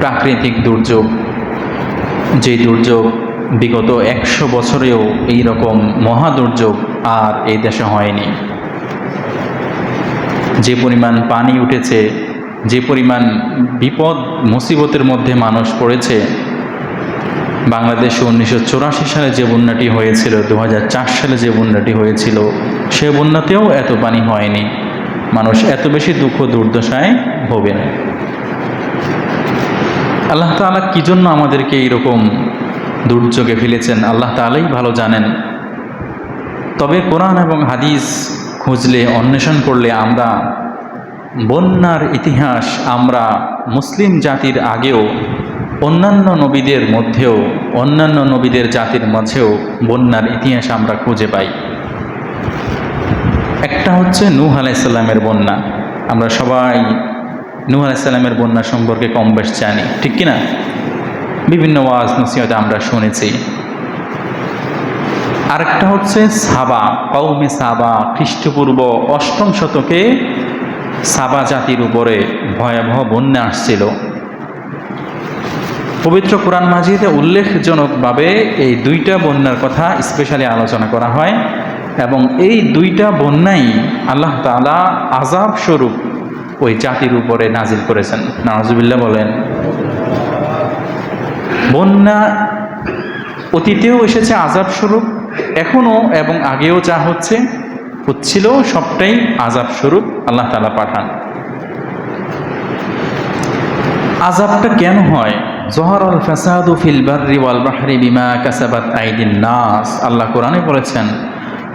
প্রাকৃতিক দুর্যোগ। যে দুর্যোগ বিগত একশো বছরেও এই রকম মহা দুর্যোগ আর এই দেশে হয়নি। যে পরিমাণ পানি উঠেছে, যে পরিমাণ বিপদ, মুসিবতের মধ্যে মানুষ পড়েছে, বাংলাদেশে উনিশশো চুরাশি সালে যে বন্যাটি হয়েছিল দু হাজার চার সালে যে বন্যাটি হয়েছিল, সে বন্যাতেও এত পানি হয়নি। মানুষ এত বেশি দুঃখ দুর্দশায় ভোগে না আল্লাহ তালা কী জন্য আমাদেরকে এইরকম দুর্যোগে ফেলেছেন? আল্লাহ তালাই ভালো জানেন। তবে কোরআন এবং হাদিস খুঁজলে, অন্বেষণ করলে আমরা বন্যার ইতিহাস, আমরা মুসলিম জাতির আগেও, অন্যান্য নবীদের মধ্যেও, অন্যান্য নবীদের জাতির মাঝেও বন্যার ইতিহাস আমরা খুঁজে পাই। একটা হচ্ছে নূহ আলাইসাল্লামের বন্যা। আমরা সবাই নূহ আলাইসাল্লামের বন্যা সম্পর্কে কম বেশ জানি, ঠিক কিনা? বিভিন্ন ওয়াজ নসিহতে আমরা শুনেছি। আরেকটা হচ্ছে সাবা কৌমে সাবা, খ্রিস্টপূর্ব অষ্টম শতকে সাবা জাতির উপরে ভয়াবহ বন্যা আসছিল। পবিত্র কোরআন মাজিদে উল্লেখজনকভাবে এই দুইটা বন্যার কথা স্পেশালি আলোচনা করা হয় এবং এই দুইটা বন্যাই আল্লাহ তালা আজাব স্বরূপ ওই জাতির উপরে নাজিল করেছেন। নওয়াজুবিল্লাহ বলেন, বন্যা অতীতেও এসেছে আজাব স্বরূপ এখনও এবং আগেও যা হচ্ছে, হচ্ছিল সবটাই আজাব স্বরূপ আল্লাহ তালা পাঠান। আজাবটা কেন হয়? জহর আল ফাসাদু ফিল বাররি ওয়াল বাহরি বিমা কাসাবাত আইদিন নাস। আল্লাহ কোরআনে বলেছেন,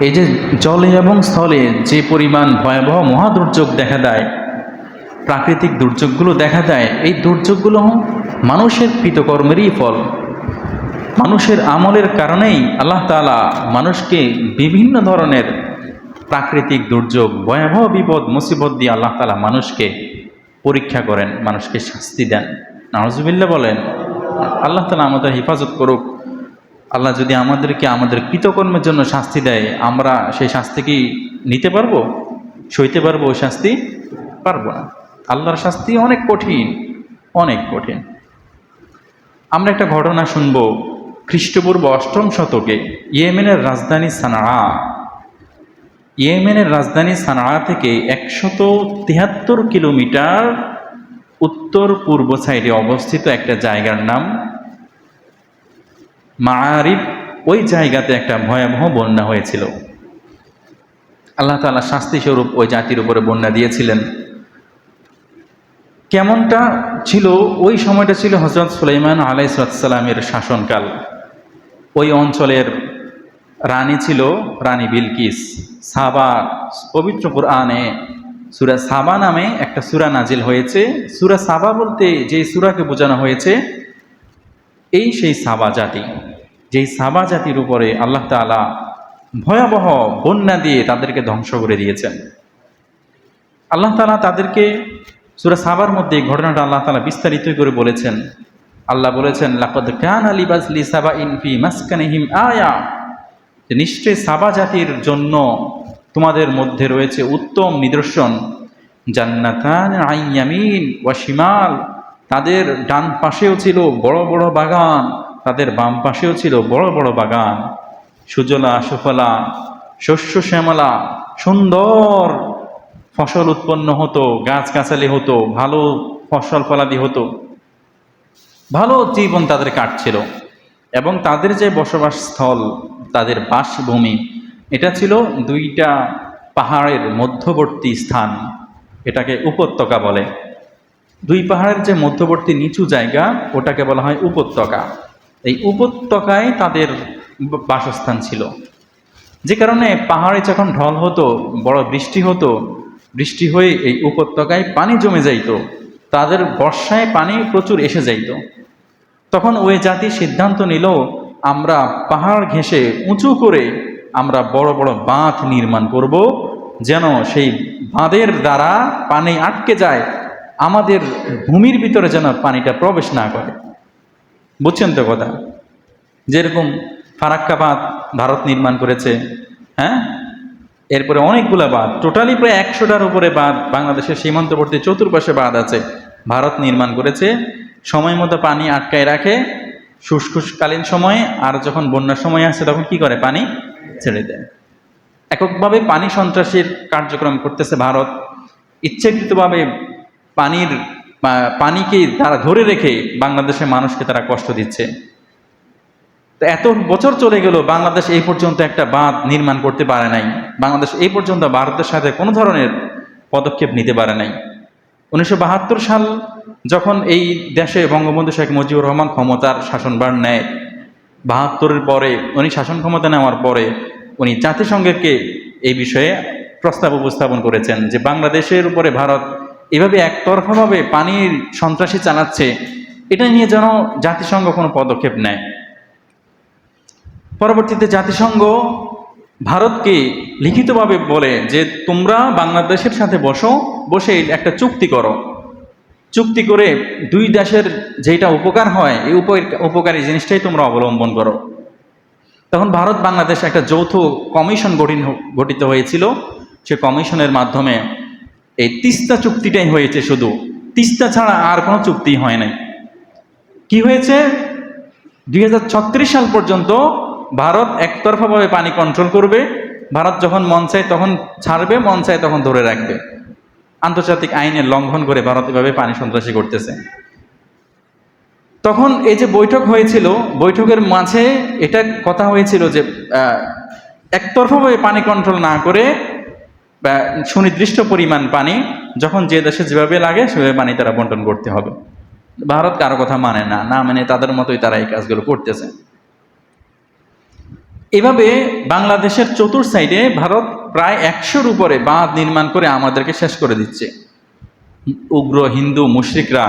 এই যে জলে এবং স্থলে যে পরিমাণ ভয়াবহ মহাদুর্যোগ দেখা দেয় প্রাকৃতিক দুর্যোগগুলো দেখা দেয়, এই দুর্যোগগুলো মানুষের কৃতকর্মেরই ফল। মানুষের আমলের কারণেই আল্লাহ তালা মানুষকে বিভিন্ন ধরনের প্রাকৃতিক দুর্যোগ, ভয়াবহ বিপদ, মুসিবত দিয়ে আল্লাহ তালা মানুষকে পরীক্ষা করেন, মানুষকে শাস্তি দেন। নওয়াজুবিল্লা বলেন, আল্লাহ তালা আমাদের হেফাজত করুক। আল্লাহ যদি আমাদেরকে আমাদের কৃতকর্মের জন্য শাস্তি দেয়, আমরা সেই শাস্তি কি নিতে পারব? সইতে পারব? ওই শাস্তি পারব না। আল্লাহর শাস্তি অনেক কঠিন অনেক কঠিন। আমরা একটা ঘটনা শুনব খ্রিস্টপূর্ব অষ্টম শতকে ইয়েমেনের রাজধানী সানাড়া ইয়েমেনের রাজধানী সানাড়া থেকে একশত তিয়াত্তর কিলোমিটার উত্তর পূর্ব সাইডে অবস্থিত একটা জায়গার নাম মারিফ ওই জায়গাতে একটা ভয়াবহ বন্যা হয়েছিল। আল্লাহ তালা শাস্তি স্বরূপ ওই জাতির উপরে বন্যা দিয়েছিলেন। কেমনটা ছিল? ওই সময়টা ছিল হজরত সুলাইমান আলাইসালামের শাসনকাল। ওই অঞ্চলের রানী ছিল রানী বিলকিস। সাবা, পবিত্র কোরআনে সুরা সাবা নামে একটা সুরা নাজিল হয়েছে। সুরা সাবা বলতে যে সুরাকে বোঝানো হয়েছে, এই সেই সাবা জাতি। যেই সাবা জাতির উপরে আল্লাহ তালা ভয়াবহ বন্যা দিয়ে তাদেরকে ধ্বংস করে দিয়েছেন। আল্লাহ তালা তাদেরকে সুরা সাবার মধ্যে এই ঘটনাটা আল্লাহ তালা বিস্তারিত করে বলেছেন। আল্লাহ বলেছেন, লাকদ কান আলিবাজলি সাবা ইনফি মাসকানিহিম আয়া। যে নিশ্চয় সাবা জাতির জন্য তোমাদের মধ্যে রয়েছে উত্তম নিদর্শন। জান্নাতান আইয়ামিন ওয়া শিমাল। তাদের ডান পাশেও ছিল বড় বড় বাগান, তাদের বাম পাশেও ছিল বড় বড় বাগান। সুজলা, সুফলা, শস্য, শ্যামলা, সুন্দর ফসল উৎপন্ন হতো, গাছগাছালি হতো, ভালো ফসল ফলাদি হতো। ভালো জীবন তাদের কাটছিল এবং তাদের যে বসবাস স্থল তাদের বাসভূমি, এটা ছিল দুইটা পাহাড়ের মধ্যবর্তী স্থান, এটাকে উপত্যকা বলে। দুই পাহাড়ের যে মধ্যবর্তী নিচু জায়গা, ওটাকে বলা হয় উপত্যকা। এই উপত্যকায় তাদের বাসস্থান ছিল। যে কারণে পাহাড়ে যখন ঢল হতো, বড় বৃষ্টি হতো বৃষ্টি হয়ে এই উপত্যকায় পানি জমে যাইত। তাদের বর্ষায় পানি প্রচুর এসে যাইত। তখন ওই জাতি সিদ্ধান্ত নিল, আমরা পাহাড় ঘেঁষে উঁচু করে আমরা বড় বড় বাঁধ নির্মাণ করব, যেন সেই বাঁধের দ্বারা পানি আটকে যায়, আমাদের ভূমির ভিতরে যেন পানিটা প্রবেশ না করে। বুঝছেন তো কথা? যেরকম ফারাক্কা বাঁধ ভারত নির্মাণ করেছে হ্যাঁ? এরপরে অনেকগুলো বাঁধ। টোটালি প্রায় একশোটার উপরে বাঁধ বাংলাদেশের সীমান্তবর্তী চতুর্পাশে বাঁধ আছে। ভারত নির্মাণ করেছে। সময় মতো পানি আটকায় রাখে। শুষ্ককালীন সময়ে আর যখন বন্যার সময় আসে তখন কি করে? পানি ছেড়ে দেয়। এককভাবে পানি সন্ত্রাসীর কার্যক্রম করতেছে ভারত। ইচ্ছাকৃতভাবে পানির পানিকে তারা ধরে রেখে বাংলাদেশের মানুষকে তারা কষ্ট দিচ্ছে। তো এত বছর চলে গেল, বাংলাদেশ এই পর্যন্ত একটা বাঁধ নির্মাণ করতে পারে নাই। বাংলাদেশ এই পর্যন্ত ভারতের সাথে কোনো ধরনের পদক্ষেপ নিতে পারে নাই। উনিশশো বাহাত্তর সাল যখন এই দেশে বঙ্গবন্ধু শেখ মুজিবুর রহমান ক্ষমতার শাসনভার নেয়, বাহাত্তরের পরে উনি শাসন ক্ষমতা নেওয়ার পরে উনি জাতিসংঘকে এই বিষয়ে প্রস্তাব উপস্থাপন করেছেন যে বাংলাদেশের উপরে ভারত এভাবে একতরফাভাবে পানির সন্ত্রাসী চালাচ্ছে, এটা নিয়ে যেন জাতিসংঘ কোনো পদক্ষেপ নেয়। পরবর্তীতে জাতিসংঘ ভারতকে লিখিতভাবে বলে যে তোমরা বাংলাদেশের সাথে বসো, বসে একটা চুক্তি করো। চুক্তি করে দুই দেশের যেটা উপকার হয়, এই উপ- উপকারী জিনিসটাই তোমরা অবলম্বন করো। তখন ভারত বাংলাদেশ একটা যৌথ কমিশন গঠিন গঠিত হয়েছিল। সে কমিশনের মাধ্যমে এই তিস্তা চুক্তিটাই হয়েছে শুধু। তিস্তা ছাড়া আর কোনো চুক্তি হয় নাই। কি হয়েছে? দুই হাজার ছত্রিশ সাল পর্যন্ত ভারত একতরফাভাবে পানি কন্ট্রোল করবে। ভারত যখন মন চায় তখন ছাড়বে, মন চায় তখন ধরে রাখবে। আন্তর্জাতিক আইনের লঙ্ঘন করে ভারত এভাবে পানি সন্ত্রাসী করতেছে। তখন এই যে বৈঠক হয়েছিল, বৈঠকের মাঝে এটা কথা হয়েছিল যে একতরফাভাবে পানি কন্ট্রোল না করে সুনির্দিষ্ট পরিমাণ পানি যখন যে দেশে যেভাবে লাগে সেভাবে পানি তারা বন্টন করতে হবে। ভারত কারও কথা মানে না না মানে তাদের মতোই তারা এই কাজগুলো করতেছে। এভাবে বাংলাদেশের চতুর সাইডে ভারত প্রায় একশোর উপরে বাঁধ নির্মাণ করে আমাদেরকে শেষ করে দিচ্ছে। উগ্র, হিন্দু, মুশরিকরা,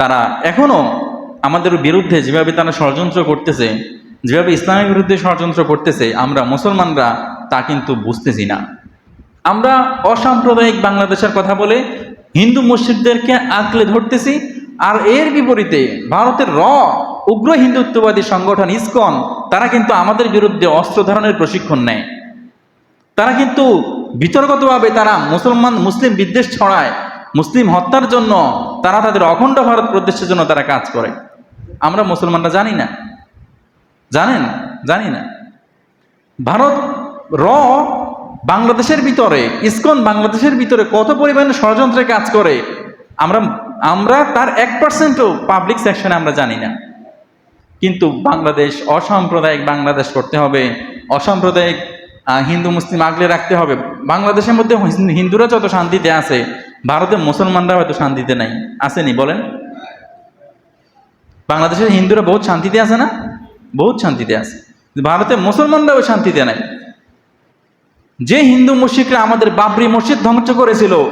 তারা এখনও আমাদের বিরুদ্ধে যেভাবে তারা ষড়যন্ত্র করতেছে, যেভাবে ইসলামের বিরুদ্ধে ষড়যন্ত্র করতেছে, আমরা মুসলমানরা তা কিন্তু বুঝতেছি না। আমরা অসাম্প্রদায়িক বাংলাদেশের কথা বলে হিন্দু মুসলিমদেরকে আঁকলে ধরতেছি, আর এর বিপরীতে ভারতের র উগ্র হিন্দুত্ববাদী সংগঠন ইসকন, তারা কিন্তু আমাদের বিরুদ্ধে অস্ত্র ধারণের প্রশিক্ষণ নেয়। তারা কিন্তু বিতর্কতভাবে তারা মুসলমান, মুসলিম বিদ্বেষ ছড়ায়, মুসলিম হত্যার জন্য তারা তাদের অখণ্ড ভারত প্রতিষ্ঠার জন্য তারা কাজ করে। আমরা মুসলমানরা জানি না। জানেন জানি না। ভারত র বাংলাদেশের ভিতরে, ইসকন বাংলাদেশের ভিতরে কত পরিমাণে ষড়যন্ত্রে কাজ করে, আমরা আমরা তার এক পার্সেন্টও পাবলিক সেকশনে আমরা জানি না। কিন্তু বাংলাদেশ, অসাম্প্রদায়িক বাংলাদেশ করতে হবে। অসাম্প্রদায়িক হিন্দু, মুসলিম আগলে রাখতে হবে। বাংলাদেশের মধ্যে হিন্দু- হিন্দুরা যত শান্তিতে আছে, ভারতে মুসলমানরা হয়তো শান্তিতে নাই। আসেনি, বলেন। বাংলাদেশের হিন্দুরা বহুত শান্তিতে আছে না? বহুত শান্তিতে আছে। ভারতে মুসলমানরাও শান্তিতে নাই। যে হিন্দু মুশিকরা আমাদের বাবরি মসজিদ ধ্বংস করেছিল,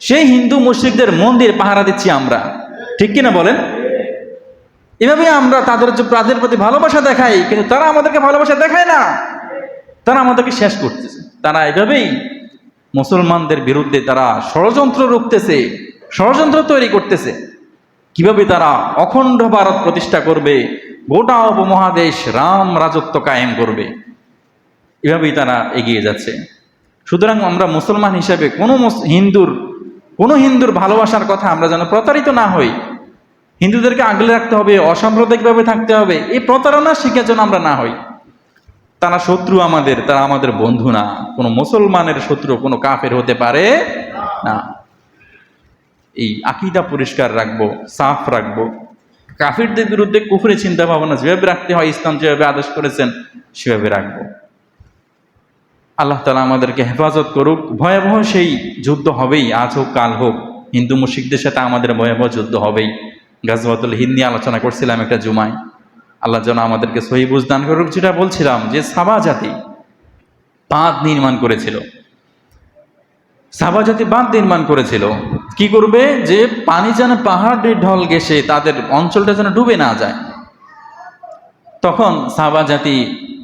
সেই হিন্দু মুশিকদের মন্দির পাহারা দিচ্ছি আমরা। ঠিক কিনা বলেন? এভাবে আমরা তাদের তাদের প্রতি ভালোবাসা দেখাই, কিন্তু তারা আমাদেরকে ভালোবাসা দেখায় না। তারা আমাদেরকে শেষ করতেছে। তারা এভাবেই মুসলমানদের বিরুদ্ধে তারা ষড়যন্ত্র রুখতেছে, ষড়যন্ত্র তৈরি করতেছে। কীভাবে তারা অখণ্ড ভারত প্রতিষ্ঠা করবে, গোটা উপমহাদেশ রাম রাজত্ব কায়েম করবে, এভাবেই তারা এগিয়ে যাচ্ছে। সুতরাং আমরা মুসলমান হিসেবে কোনো হিন্দুর কোনো হিন্দুর ভালোবাসার কথা আমরা যেন প্রতারিত না হই হিন্দুদেরকে আগলে রাখতে হবে অসাম্প্রদায়িকভাবে থাকতে হবে, এই প্রতারণা শিখে যেন আমরা না হই। তারা শত্রু আমাদের, তারা আমাদের বন্ধু না। কোনো মুসলমানের শত্রু, কোনো কাফের হতে পারে না। এই আকিদা পরিষ্কার রাখব, সাফ রাখব। কাফিরদের বিরুদ্ধে কুফরে চিন্তা ভাবনা যেভাবে রাখতে হয়, ইসলাম যেভাবে আদেশ করেছেন, সেভাবে রাখব। আল্লাহ তালা আমাদেরকে হেফাজত করুক। ভয়াবহ সেই যুদ্ধ হবেই, আজ হোক, কাল হোক। হিন্দু মুশিকদের সাথে আমাদের ভয়াবহ যুদ্ধ হবেই। গাজওয়াতুল হিন্দি আলোচনা করছিলাম একটা জুমায়। আল্লাহ যেন আমাদেরকে সহি বুঝদান করুক, যেটা বলছিলাম যে সাবা জাতি বাঁধ নির্মাণ করেছিল। সাবা জাতি বাঁধ নির্মাণ করেছিল। কি করবে? যে পানি যেন পাহাড়ের ঢল গেসে তাদের অঞ্চলটা যেন ডুবে না যায়। তখন সাবা জাতি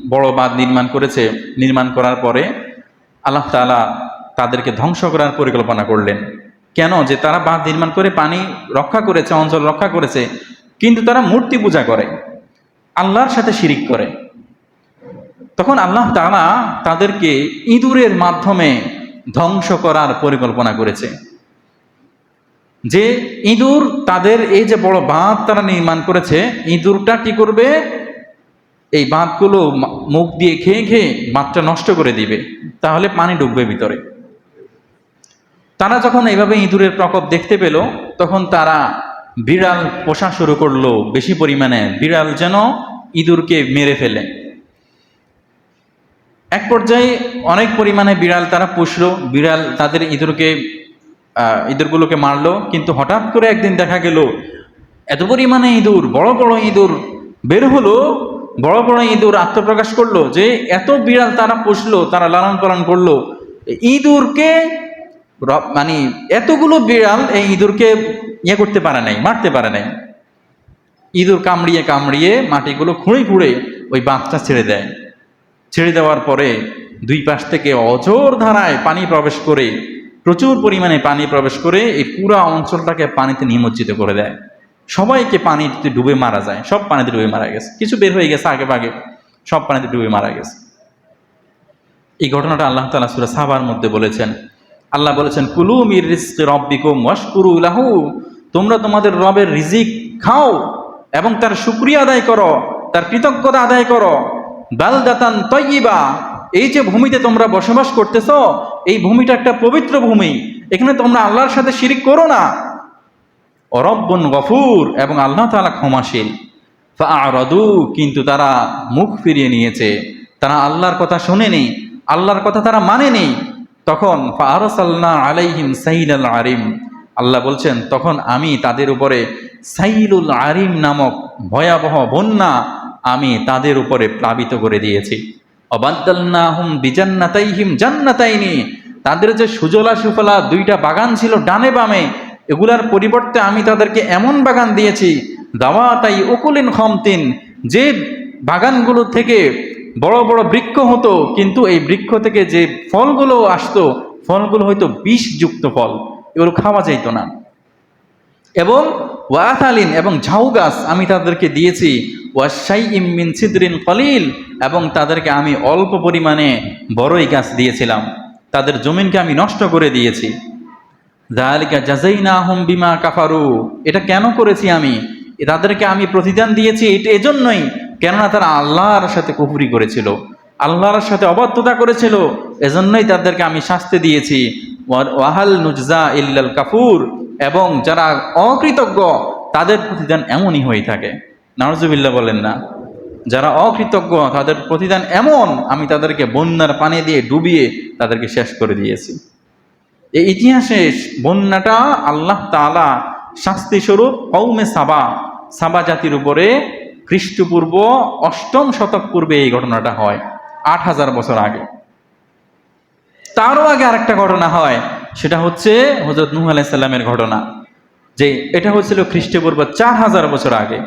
বড় বাঁধ নির্মাণ করেছে। নির্মাণ করার পরে আল্লাহ তাআলা তাদেরকে ধ্বংস করার পরিকল্পনা করলেন। কেন? যে তারা বাঁধ নির্মাণ করে পানি রক্ষা করেছে, অঞ্চল রক্ষা করেছে, কিন্তু তারা মূর্তি পূজা করে, আল্লাহর সাথে শিরিক করে। তখন আল্লাহ তাআলা তাদেরকে ইঁদুরের মাধ্যমে ধ্বংস করার পরিকল্পনা করেছে। যে ইঁদুর, তাদের এই যে বড় বাঁধ তারা নির্মাণ করেছে, ইঁদুরটা কি করবে? এই বাঁধগুলো মুখ দিয়ে খেয়ে খেয়ে বাঁধটা নষ্ট করে দিবে, তাহলে পানি ডুববে ভিতরে। তারা যখন এইভাবে ইঁদুরের প্রকোপ দেখতে পেল, তখন তারা বিড়াল পোষা শুরু করল বেশি পরিমাণে। বিড়াল যেন ইঁদুরকে মেরে ফেলে। এক পর্যায়ে অনেক পরিমাণে বিড়াল তারা পুষলো। বিড়াল তাদের ইঁদুরকে ইঁদুরগুলোকে মারলো। কিন্তু হঠাৎ করে একদিন দেখা গেল, এত পরিমাণে ইঁদুর, বড় বড় ইঁদুর বের হলো। বড় বড় ইঁদুর আত্মপ্রকাশ করল যে, এত বিড়াল তারা পুষলো, তারা লালন পালন করল। ইঁদুরকে মানে এতগুলো বিড়াল এই ইঁদুরকে ইয়ে করতে পারে নাই, মারতে পারে নাই। ইঁদুর কামড়িয়ে কামড়িয়ে মাটিগুলো খুঁড়ে খুঁড়ে ওই বাঁধটা ছেড়ে দেয়। ছেড়ে দেওয়ার পরে দুই পাশ থেকে অজোর ধারায় পানি প্রবেশ করে, প্রচুর পরিমাণে পানি প্রবেশ করে এই পুরা অঞ্চলটাকে পানিতে নিমজ্জিত করে দেয়। সবাইকে পানিতে ডুবে মারা যায়, সব পানিতে ডুবে মারা গেছে। কিছু বের হয়ে গেছে আগে ভাগে, সব পানিতে ডুবে মারা গেছে। এই ঘটনাটা আল্লাহ তালা সুরা সাবার মধ্যে বলেছেন আল্লাহ বলেছেন, কুলু মির রিজকি রব্বিকুম ওয়াশকুরু লাহু। তোমরা তোমাদের রবের রিজিক খাও এবং তার শুকরিয়া আদায় করো, তার কৃতজ্ঞতা আদায় করো। বালদাতান তয়্যিবা এই যে ভূমিতে তোমরা বসবাস করতেছ, এই ভূমিটা একটা পবিত্র ভূমি। এখানে তোমরা আল্লাহর সাথে শিরিক করো না। অরব্বন গফুর এবং আল্লাহ তালা ক্ষমাশীল। ফাআরাদু, কিন্তু তারা মুখ ফিরিয়ে নিয়েছে। তারা আল্লাহর কথা শোনেনি, আল্লাহর কথা তারা মানেনি। তখন ফারসালনা আলাইহিম সাইলাল আরিম। আল্লাহ বলছেন, তখন আমি তাদের উপরে সাইলুল আরিম নামক ভয়াবহ বন্যা আমি তাদের উপরে প্লাবিত করে দিয়েছি। অবাদ্দালনাহুম বিজান্নাতাইহিম জান্নাতাইনি। তাদের যে সুজলা সুফলা দুইটা বাগান ছিল ডানে বামে, এগুলার পরিবর্তে আমি তাদেরকে এমন বাগান দিয়েছি, দাওয়াতাই উকুলিন খমতিন, যে বাগানগুলো থেকে বড় বড় বৃক্ষ হতো, কিন্তু এই বৃক্ষ থেকে যে ফলগুলো আসতো, ফলগুলো হয়তো বিষযুক্ত ফল, এগুলো খাওয়া যাইত না। এবং ওয়াথালিন এবং ঝাউ গাছ আমি তাদেরকে দিয়েছি ওয়াশাই ইমিন সিদ্রিন কলিল, এবং তাদেরকে আমি অল্প পরিমাণে বড়ই গাছ দিয়েছিলাম। তাদের জমিনকে আমি নষ্ট করে দিয়েছি। জালিকা জাজাইনা হুম বিমা কাফারু। এটা কেন করেছি আমি? তাদেরকে আমি প্রতিদান দিয়েছি এটা এজন্যই কেননা তারা আল্লাহর সাথে কুফরি করেছিল, আল্লাহর সাথে অবাধ্যতা করেছিল, এজন্যই তাদেরকে আমি শাস্তি দিয়েছি। ওয়াহাল নুজজা ইল্লাল কাফুর, এবং যারা অকৃতজ্ঞ, তাদের প্রতিদান এমনই হয়ে থাকে। নারজুবিল্লা বলেন না, যারা অকৃতজ্ঞ, তাদের প্রতিদান এমন, আমি তাদেরকে বন্যার পানি দিয়ে ডুবিয়ে তাদেরকে শেষ করে দিয়েছি। এই ইতিহাসে বন্যাটা আল্লাহ তালা শাস্তি স্বরূপ কৌমে সাবা সাবা জাতির উপরে খ্রিস্টপূর্ব অষ্টম শতক পূর্বে এই ঘটনাটা হয় আট হাজার বছর আগে। তারও আগে আরেকটা ঘটনা হয় সেটা হচ্ছে হজরত নুহ আলাইসাল্লামের ঘটনা যে এটা হচ্ছিল খ্রিস্টপূর্ব চার হাজার বছর আগে।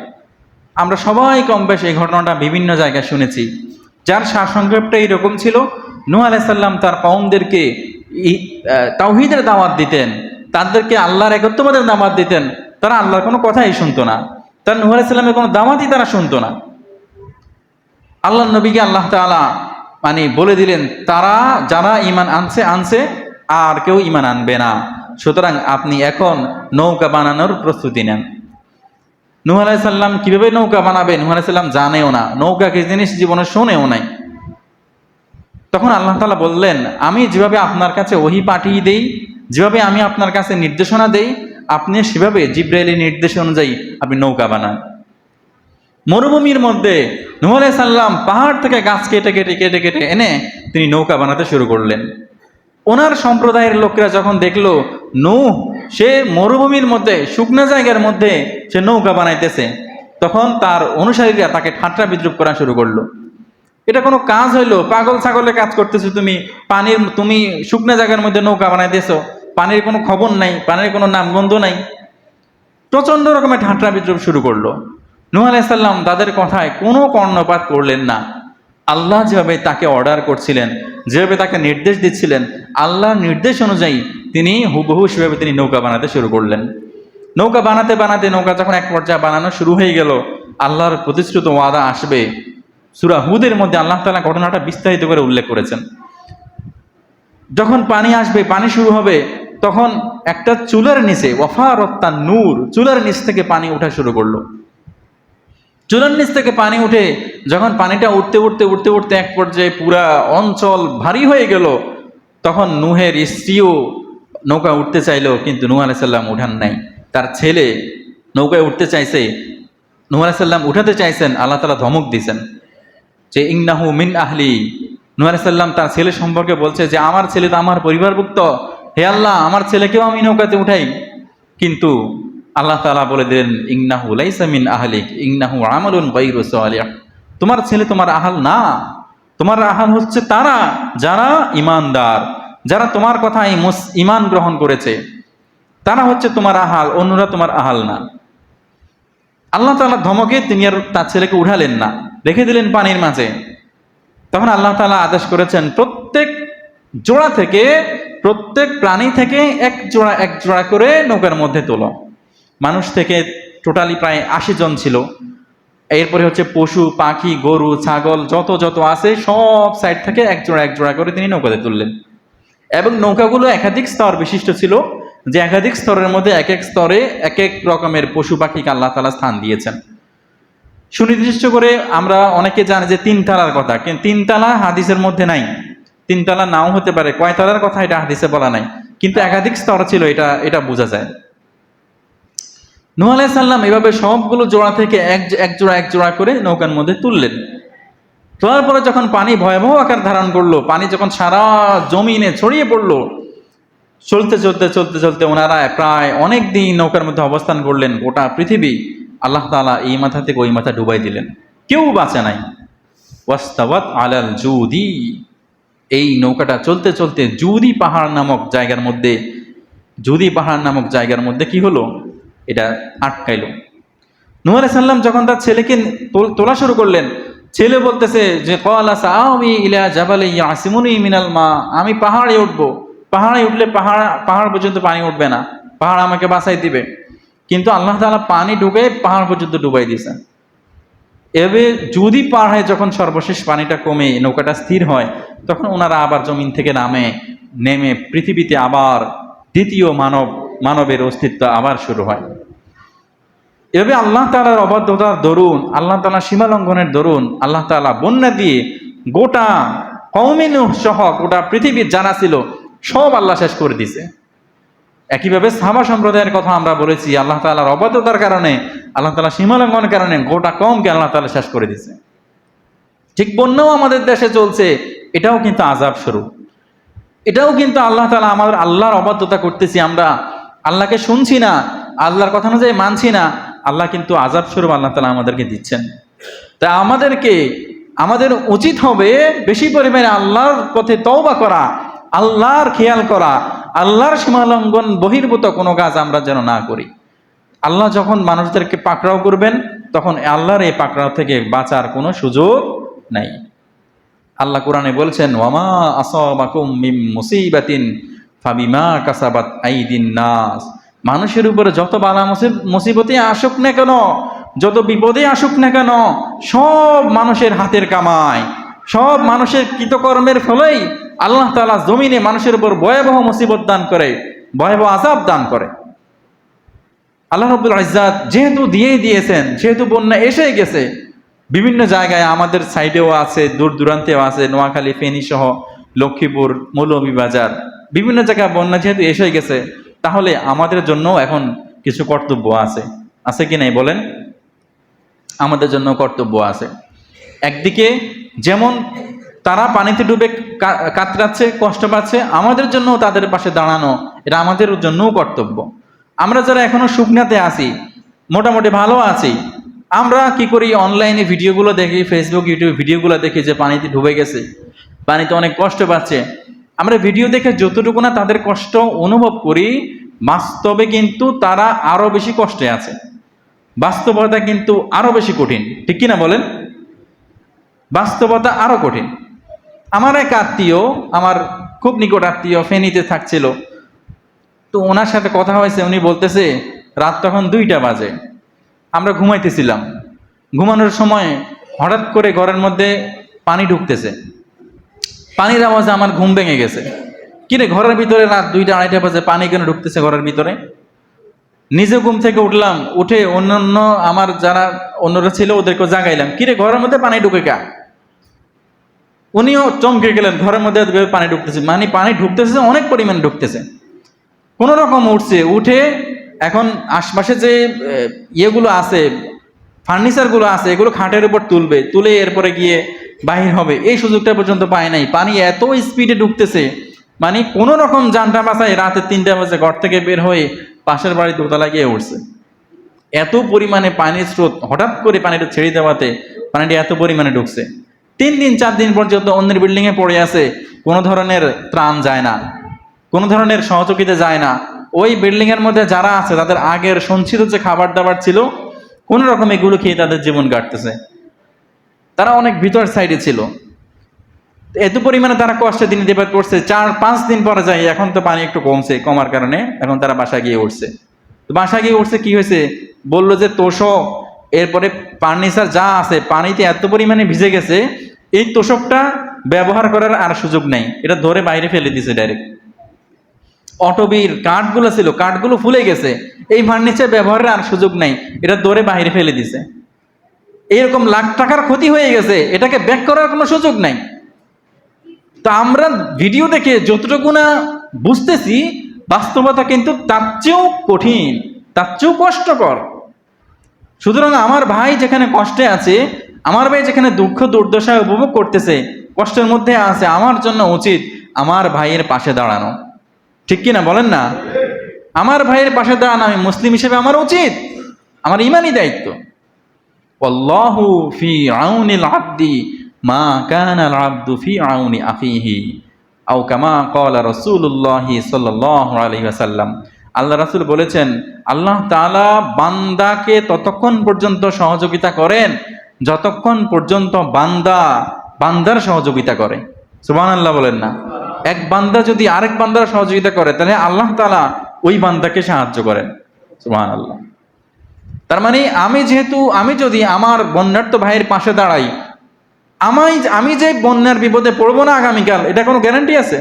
আমরা সবাই কম বেশ এই ঘটনাটা বিভিন্ন জায়গায় শুনেছি। যার সারসংক্ষেপটা এইরকম ছিল নূহ আলাইসাল্লাম তার ই- আহ, দাওয়াত দিতেন তাদেরকে আল্লাহর একত্ববাদের দাওয়াত দিতেন। তারা আল্লাহর কোনো কথাই শুনতো না। তার নূহ আলাইসাল্লামের কোনো দাওয়াতই তারা শুনতো না। আল্লাহ নবীকে আল্লাহ তাআলা মানে বলে দিলেন, তারা যারা ইমান আনছে আনছে, আর কেউ ইমান আনবে না। সুতরাং আপনি এখন নৌকা বানানোর প্রস্তুতি নেন। নুহ আলাইসাল্লাম কীভাবে নৌকা বানাবে, নুহ আলাইসাল্লাম জানেও না। নৌকা কি জিনিস জীবনে শোনেও নাই। তখন আল্লাহ তাআলা বললেন, আমি যেভাবে আপনার কাছে ওহি পাঠিয়ে দেই, যেভাবে আমি আপনার কাছে নির্দেশনা দেই আপনি সেভাবে জিব্রাইলের নির্দেশ অনুযায়ী আপনি নৌকা বানান। মরুভূমির মধ্যে নুহ সাল্লাম পাহাড় থেকে গাছ কেটে কেটে কেটে কেটে এনে তিনি নৌকা বানাতে শুরু করলেন। ওনার সম্প্রদায়ের লোকেরা যখন দেখল নূহ, সে মরুভূমির মধ্যে, শুকনো জায়গার মধ্যে সে নৌকা বানাইতেছে, তখন তার অনুসারীরা তাকে ঠাট্টা বিদ্রুপ করা শুরু করল। এটা কোনো কাজ হইল? পাগল ছাগলের কাজ করতেছো তুমি? পানির, তুমি শুকনো জায়গার মধ্যে নৌকা বানাইতেছো? পানির কোনো খবর নাই, পানির কোনো নামগন্ধ নাই। প্রচণ্ড রকমের ঠাট্টা বিদ্রুপ শুরু করল। নূহ আলাইসাল্লাম তাদের কথায় কোনো কর্ণপাত করলেন না। আল্লাহ যেভাবে তাকে অর্ডার করছিলেন, যেভাবে তাকে নির্দেশ দিচ্ছিলেন, আল্লাহর নির্দেশ অনুযায়ী তিনি হুবহু সেভাবে তিনি নৌকা বানাতে শুরু করলেন। নৌকা বানাতে বানাতে নৌকা যখন এক পর্যায়ে বানানো শুরু হয়ে গেল, আল্লাহর প্রতিশ্রুত ওয়াদা আসবে। সুরাহুদের মধ্যে আল্লাহ তালা ঘটনাটা বিস্তারিত করে উল্লেখ করেছেন। যখন পানি আসবে, পানি শুরু হবে, তখন একটা চুলার নিচে ওয়াফারত্তা নূর, চুলার নিচ থেকে পানি ওঠা শুরু করল। চুলার নিচ থেকে পানি উঠে যখন পানিটা উঠতে উঠতে উঠতে উঠতে এক পর্যায়ে পুরা অঞ্চল ভারী হয়ে গেল, তখন নুহের স্ত্রীও নৌকা উঠতে চাইলো, কিন্তু নুহ আলাইসাল্লাম উঠান নাই। তার ছেলে নৌকায় উঠতে চাইছে, নুহ আলাইসাল্লাম উঠাতে চাইছেন, আল্লাহ তালা ধমক দিয়েছেন যে ইংনাহু মিন আহলি নুহ আলাইসাল্লাম তার ছেলে সম্পর্কে বলছে যে, আমার ছেলে তো আমার পরিবারভুক্ত। হে আল্লাহ, আমার ছেলেকেও আমি নৌকাতে উঠাই। কিন্তু আল্লাহ তালা বলে দিলেন ইংনাহু লাইসা মিন আহলিক ইংনাহু আমালুন গায়রু সালিহ। তোমার ছেলে তোমার আহাল না। তোমার আহাল হচ্ছে তারা, যারা ইমানদার যারা তোমার কথায় ইমান গ্রহণ করেছে। তারা হচ্ছে তোমার আহাল, অন্যরা তোমার আহাল না। আল্লাহ তালা ধমকে তিনি আর তার ছেলেকে উঠালেন না। রেখে দিলেন পানির মাঝে। তখন আল্লাহ তাআলা আদেশ করেছেন, প্রত্যেক জোড়া থেকে, প্রত্যেক প্রাণী থেকে এক জোড়া এক জোড়া করে নৌকার মধ্যে তোলো। মানুষ থেকে টোটালি প্রায় আশি জন ছিল। এরপরে হচ্ছে পশু, পাখি, গরু, ছাগল, যত যত আছে, সব সাইড থেকে এক জোড়া এক জোড়া করে তিনি নৌকাতে তুললেন। এবং নৌকাগুলো একাধিক স্তর বিশিষ্ট ছিল, যে একাধিক স্তরের মধ্যে এক এক স্তরে এক এক রকমের পশু পাখিকে আল্লাহ তালা স্থান দিয়েছেন। সুনির্দিষ্ট করে আমরা অনেকে জানি যে তিন তালার কথা, কিন্তু তিন তালা হাদিসের মধ্যে নাই। তিন তালা নাও হতে পারে, কয় তালার কথা এটা হাদিসে বলা নাই, কিন্তু একাধিক স্তর ছিল, এটা এটা বোঝা যায়। নুহ আলাইসাল্লাম এভাবে সবগুলো জোড়া থেকে এক এক জোড়া এক জোড়া করে নৌকার মধ্যে তুললেন। তোলার পরে যখন পানি ভয়াবহ আকার ধারণ করল, পানি যখন সারা জমিনে ছড়িয়ে পড়ল, চলতে চলতে চলতে চলতে ওনারা প্রায় অনেক দিন নৌকার মধ্যে অবস্থান করলেন গোটা পৃথিবী। আল্লাহ তাআলা এই মাথা থেকে ওই মাথা ডুবাই দিলেন। কেউ বাঁচে নাই। ওয়াস্তাওয়াত আলাল জুদি। এই নৌকাটা চলতে চলতে জুদি পাহাড় নামক জায়গার মধ্যে, জুদি পাহাড় নামক জায়গার মধ্যে কি হলো? এটা আটকাইল। আলাইহিস সাল্লাম যখন তার ছেলেকে তোল- তোলা শুরু করলেন, ছেলে বলতেছে যে কলা সাআমি ইলা জাবালে ইয়াসিমুনি মিনাল মা। আমি পাহাড়ে উঠবো। পাহাড়ে উঠলে পাহাড় পাহাড় পর্যন্ত পানি উঠবে না। পাহাড় আমাকে বাঁচাই দিবে। কিন্তু আল্লাহ তাআলা পানি ডুবে পাহাড় পর্যন্ত ডুবাই দিয়েছেন এভাবে যদি পাহাড়ে যখন সর্বশেষ পানিটা কমে, নৌকাটা স্থির হয়, তখন ওনারা আবার জমিন থেকে নামে, নেমে পৃথিবীতে আবার দ্বিতীয় মানব, মানবের অস্তিত্ব আবার শুরু হয়। এভাবে আল্লাহ তালার অবাধ্যতার দরুন, আল্লাহ তালা সীমালঙ্ঘনের দরুন, আল্লাহ তালা বন্যা দিয়ে গোটা কৌমিনু সহ গোটা পৃথিবীর জানা ছিল, সব আল্লাহ শেষ করে দিছে একইভাবে সাহাবা সম্প্রদায়ের কথা আমরা বলেছি, আল্লাহ তালার অবাধ্যতার কারণে, আল্লাহ তালা সীমালঙ্ঘনের কারণে গোটা কমকে আল্লাহ তালা শেষ করে দিছে ঠিক বন্যাও আমাদের দেশে চলছে, এটাও কিন্তু আজাব স্বরূপ। এটাও কিন্তু আল্লাহ তালা আমাদের আল্লাহর অবাধ্যতা করতেছি আমরা। আল্লাহকে শুনছি না, আল্লাহর কথা অনুযায়ী মানছি না, আল্লাহ কিন্তু আজাব স্বরূপ আল্লাহ তালা আমাদেরকে দিচ্ছেন। তা আমাদেরকে, আমাদের উচিত হবে বেশি পরিমাণে আল্লাহর পথে তওবা করা, আল্লাহর খেয়াল করা আল্লাহর সীমালঙ্ঘন বহির্ভূত কোনো কাজ আমরা যেন না করি। আল্লাহ যখন মানুষদেরকে পাকড়াও করবেন, তখন আল্লাহর এই পাকড়াও থেকে বাঁচার কোনো সুযোগ নাই। আল্লাহ কোরআনে বলছেন, ওয়ামা আসাবাকুম মুসিবাতিন ফাবিমা কাসাবাত আইদিন নাস। মানুষের উপরে যত বালা মুসিব- মুসিবতে আসুক না কেন, যত বিপদে আসুক না কেন, সব মানুষের হাতের কামায় সব মানুষের কৃতকর্মের ফলেই আল্লাহ তাআলা জমিনে মানুষের উপর ভয়াবহ মুসিবত দান করে, ভয়াবহ আজাব দান করে। আল্লাহ রবুল ইজাত যেহেতু দিয়েই দিয়েছেন, যেহেতু বন্যা এসেই গেছে, বিভিন্ন জায়গায় আমাদের সাইডেও আছে, দূর দূরান্তেও আছে, নোয়াখালী, ফেনী সহ লক্ষ্মীপুর মৌলভীবাজার বিভিন্ন জায়গায় বন্যা যেহেতু এসে গেছে, তাহলে আমাদের জন্য এখন কিছু কর্তব্য আছে। আছে কি নাই বলেন? আমাদের জন্য কর্তব্য আছে। একদিকে যেমন তারা পানিতে ডুবে কাতরাচ্ছে, কষ্ট পাচ্ছে, আমাদের জন্য তাদের পাশে দাঁড়ানো, এটা আমাদের জন্যও কর্তব্য। আমরা যারা এখনও শুকনাতে আছি, মোটামুটি ভালো আছি, আমরা কি করি অনলাইনে ভিডিওগুলো দেখি ফেসবুক ইউটিউব ভিডিওগুলো দেখি যে পানিতে ডুবে গেছে, পানিতে অনেক কষ্ট পাচ্ছে। আমরা ভিডিও দেখে যতটুকু না তাদের কষ্ট অনুভব করি, বাস্তবে কিন্তু তারা আরও বেশি কষ্টে আছে। বাস্তবতা কিন্তু আরও বেশি কঠিন। ঠিক কিনা বলেন? বাস্তবতা আরও কঠিন। আমার এক আত্মীয়, আমার খুব নিকট আত্মীয় ফেনীতে থাকছিল। তো ওনার সাথে কথা হয়েছে, উনি বলতেছে, রাত তখন দুইটা বাজে। আমরা ঘুমাইতেছিলাম। ঘুমানোর সময় হঠাৎ করে ঘরের মধ্যে পানি ঢুকতেছে। পানির আওয়াজে আমার ঘুম ভেঙে গেছে। কিরে, ঘরের ভিতরে রাত দুইটা, আড়াইটা বাজে, পানি কেন ঢুকতেছে ঘরের ভিতরে? নিজে ঘুম থেকে উঠলাম, উঠে অন্যান্য আমার যারা অন্যরা ছিল ওদেরকে জাগাইলাম। কিরে, ঘরের মধ্যে পানি ঢুকে কা? উনিও চমকে গেলেন, ঘরের মধ্যে পানি ঢুকতেছে। মানে পানি ঢুকতেছে, অনেক পরিমাণে ঢুকতেছে। কোন রকম উঠছে, উঠে এখন আশপাশে যে ইয়েগুলো আছে, ফার্নিচারগুলো আছে, এগুলো খাটের উপর তুলবে, তুলে এরপরে গিয়ে বাহির হবে। এই সুযোগটা পর্যন্ত পায় নাই। পানি এত স্পিডে ঢুকতেছে মানে কোন রকম যানটা বাসায় রাতে তিনটা বাজে ঘর থেকে বের হয়ে পাশের বাড়ি দোতলা গিয়ে উঠছে। এত পরিমাণে পানির স্রোত, হঠাৎ করে পানিটা ছেড়ে দেওয়াতে পানিটা এত পরিমাণে ঢুকছে। তিন দিন, চার দিন পর্যন্ত অন্যের বিল্ডিং এ পড়ে আছে, কোনো ধরনের ত্রাণ যায় না, কোনো ধরনের সহযোগিতা যায় না। ওই বিল্ডিং এর মধ্যে যারা আছে, তাদের আগের সঞ্চিত যে খাবার দাবার ছিল, কোন রকম এগুলো খেয়ে তাদের জীবন কাটতেছে। তারা অনেক ভিতর সাইডে ছিল। এত পরিমাণে তারা কষ্টে দিন দিবাদ করছে, চার, পাঁচ দিন পরে যায় এখন তো পানি একটু কমছে, কমার কারণে এখন তারা বাসায় গিয়ে উঠছে। তো বাসায় গিয়ে উঠছে কি হয়েছে? বলল যে, তোষক, এরপরে ফার্নিচার যা আছে, পানিতে এত পরিমাণে ভিজে গেছে এই তোষকটা ব্যবহার করার আর সুযোগ নেই। এটা ধরে বাইরে ফেলে দিছে ডাইরেক্ট অটোবির কাঠগুলো ছিল, কাঠগুলো ফুলে গেছে। এই ফার্নিচার ব্যবহারের আর সুযোগ নাই। এটা ধরে বাইরে ফেলে দিছে। এরকম লাখ টাকার ক্ষতি হয়ে গেছে। এটাকে ব্যাক করার কোনো সুযোগ নাই। তা আমরা ভিডিও দেখে যতটুকু না বুঝতেছি, বাস্তবতা কিন্তু তার চেয়েও কঠিন, তার চেয়েও কষ্টকর। সুতরাং আমার ভাই যেখানে কষ্টে আছে আমার ভাই যেখানে দুঃখ দুর্দশা উপভোগ করতেছে, কষ্টের মধ্যে আছে, আমার জন্য উচিত আমার ভাইয়ের পাশে দাঁড়ানো। ঠিক কি না বলেন না? আমার ভাইয়ের পাশে দাঁড়ানো আমি মুসলিম হিসেবে আমার উচিত? আমার ইমানই দায়িত্ব। ফি মা ফি আউনি কামা আল্লাহ বলেছেন, আল্লাহ বান্দাকে ততক্ষণ পর্যন্ত সহযোগিতা করেন যতক্ষণ পর্যন্ত বান্দা বান্দার সহযোগিতা করে সুবান আল্লাহ বলেন না। এক বান্দা যদি আরেক বান্দার সহযোগিতা করে, তাহলে আল্লাহ তালা ওই বান্দাকে সাহায্য করেন, সুবহানাল্লাহ। তার মানে আমি যেহেতু, আমি যদি আমার বন্যার্থ ভাইয়ের পাশে দাঁড়াই আমাই আমি যে বন্যার বিপদে পড়ব না আগামীকাল, এটা কোনো গ্যারান্টি আছে?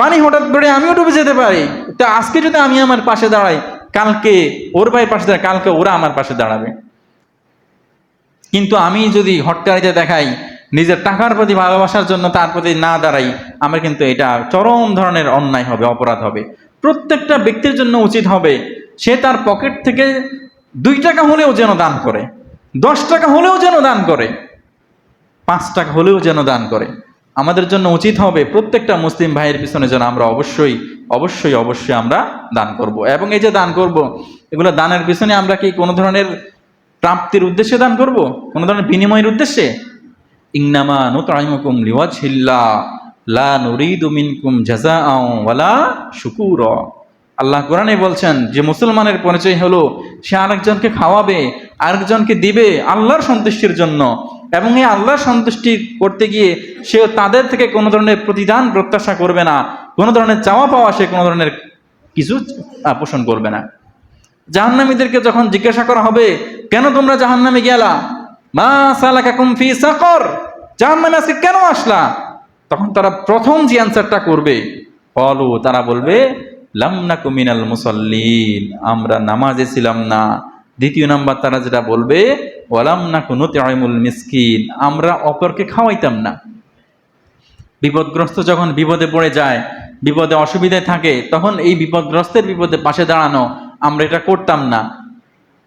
পানি হঠাৎ করে আমিও ডুবে যেতে পারি। তা আজকে যদি আমি আমার পাশে দাঁড়াই, কালকে ওর ভাইয়ের পাশে দাঁড়াই কালকে ওরা আমার পাশে দাঁড়াবে। কিন্তু আমি যদি হটকারিতে দেখাই, নিজের টাকার প্রতি ভালোবাসার জন্য তার প্রতি না দাঁড়াই, আমার কিন্তু এটা চরম ধরনের অন্যায় হবে, অপরাধ হবে। প্রত্যেকটা ব্যক্তির জন্য উচিত হবে, সে তার পকেট থেকে দুই টাকা হলেও যেন দান করে, দশ টাকা হলেও যেন দান করে, পাঁচ টাকা হলেও যেন দান করে। আমাদের জন্য উচিত হবে প্রত্যেকটা মুসলিম ভাইয়ের পিছনে যেন আমরা অবশ্যই অবশ্যই অবশ্যই আমরা দান করব। এবং এই যে দান করব, এগুলো দানের পিছনে আমরা কি কোনো ধরনের প্রাপ্তির উদ্দেশ্যে দান করব? কোনো ধরনের বিনিময়ের উদ্দেশ্যে? ইন্নামা নুতাইমুকুম লিওয়াজহিল্লাহ, লা নুরিদু মিনকুম জাযাআও ওয়ালা শুকুরা। আল্লাহ কোরআনে বলছেন, যে মুসলমানের পরিচয় হলো, সে আরেকজনকে খাওয়াবে, আরেকজনকে দিবে আল্লাহর সন্তুষ্টির জন্য। এবং এই আল্লাহর সন্তুষ্টি করতে গিয়ে সে তাদের থেকে কোনো ধরনের প্রতিদান প্রত্যাশা করবে না, কোনো ধরনের চাওয়া পাওয়া সে কোনো ধরনের কিছু পোষণ করবে না। জাহান্নামীদেরকে যখন জিজ্ঞাসা করা হবে কেন তোমরা জাহান্নামে গেলা? মা সালাকাকুম ফি সাকর। জাহান্নামে আজকে কেন আসলা? তখন তারা প্রথম যে অ্যান্সারটা করবে বলো তারা বলবে লামনাকু মিনাল মুসাল্লিন, আমরা নামাজে ছিলাম না। দ্বিতীয় নাম্বার তারা যেটা বলবে, ওয়ালাম না কোনো তেমুল মিসকিন, আমরা অপরকে খাওয়াইতাম না। বিপদগ্রস্ত যখন বিপদে পড়ে যায়, বিপদে অসুবিধায় থাকে, তখন এই বিপদগ্রস্তের বিপদে পাশে দাঁড়ানো, আমরা এটা করতাম না।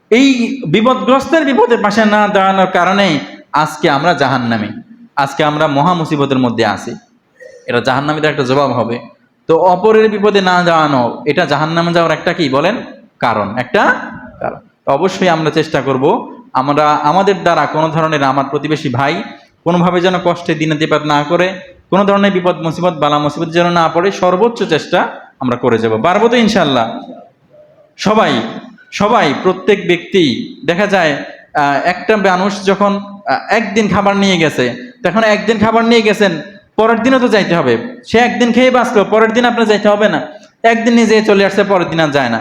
এই বিপদগ্রস্তের বিপদের পাশে না দাঁড়ানোর কারণে আজকে আমরা জাহান্নামী। আজকে আমরা মহা মুসিবতের মধ্যে আছি। এটা জাহান জাহান্নামীদের একটা জবাব হবে। তো অপরের বিপদে না দাঁড়ানো, এটা জাহান্নামে যাওয়ার একটা কি বলেন? কারণ। একটা কারণ। অবশ্যই আমরা চেষ্টা করব। আমরা, আমাদের দ্বারা কোনো ধরনের আমার প্রতিবেশী ভাই কোনোভাবে যেন কষ্টে দিনে দিপাত না করে, কোনো ধরনের বিপদ, মুসিবত, বালা, মুসিবত যেন না পড়ে, সর্বোচ্চ চেষ্টা আমরা করে যাব। পারব তো ইনশাল্লাহ সবাই সবাই, প্রত্যেক ব্যক্তি দেখা যায় একটা মানুষ যখন একদিন খাবার নিয়ে গেছে, তখন একদিন খাবার নিয়ে গেছেন, পরের দিনও তো যাইতে হবে। সে একদিন খেয়ে বাঁচলো, পরের দিন আপনার যাইতে হবে না। একদিন নিজে চলে আসছে, পরের দিন আর যায় না।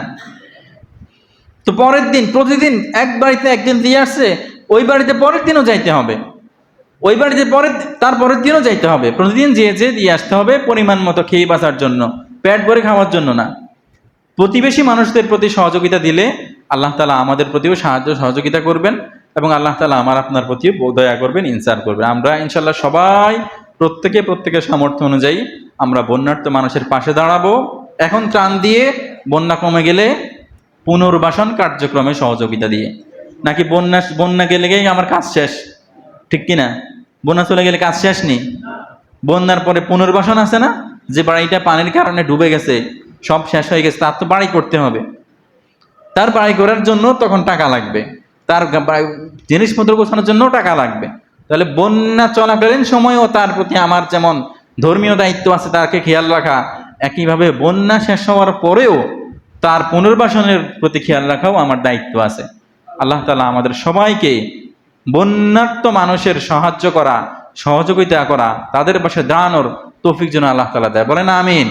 তো পরের দিন, প্রতিদিন এক বাড়িতে একদিন দিয়ে আসছে, ওই বাড়িতে পরের দিনও যাইতে হবে। ওই বাড়িতে পরে তার পরের দিনও যাইতে হবে। প্রতিদিন যেয়ে যেয়ে দিয়ে আসতে হবে, পরিমাণ মতো খেয়ে বাঁচার জন্য, পেট ভরে খাওয়ার জন্য না। প্রতিবেশী মানুষদের প্রতি সহযোগিতা দিলে আল্লাহ তালা আমাদের প্রতিও সাহায্য, সহযোগিতা করবেন এবং আল্লাহ তালা আমার আপনার প্রতিও দয়া করবেন, ইনসার করবেন। আমরা ইনশাল্লাহ সবাই প্রত্যেকে প্রত্যেকের সামর্থ্য অনুযায়ী আমরা বন্যার্থ মানুষের পাশে দাঁড়াবো। এখন ত্রাণ দিয়ে বন্যা কমে গেলে পুনর্বাসন কার্যক্রমে সহযোগিতা দিয়ে। নাকি বন্যা বন্যা গেলে গেলেই আমার কাজ শেষ? ঠিক কিনা? বন্যা চলে গেলে কাজ শেষ নেই বন্যার পরে পুনর্বাসন আছে না? যে বাড়িটা পানির কারণে ডুবে গেছে সব শেষ হয়ে গেছে, তার তো বাড়ি করতে হবে। তার বাড়ি করার জন্য তখন টাকা লাগবে। তার জিনিসপত্র গোছানোর জন্য টাকা লাগবে। তাহলে বন্যা চলাকালীন সময়ও তার প্রতি আমার যেমন ধর্মীয় দায়িত্ব আছে, তাকে খেয়াল রাখা। একইভাবে বন্যা শেষ হওয়ার পরেও তার পুনর্বাসনের প্রতি খেয়াল রাখাও আমার দায়িত্ব আছে। আল্লাহ তালা আমাদের সবাইকে বন্যার্থ মানুষের সাহায্য করা, সহযোগিতা করা, তাদের পাশে দাঁড়ানোর তৌফিক যেন আল্লাহ তালা দেয়। বলেন আমিন।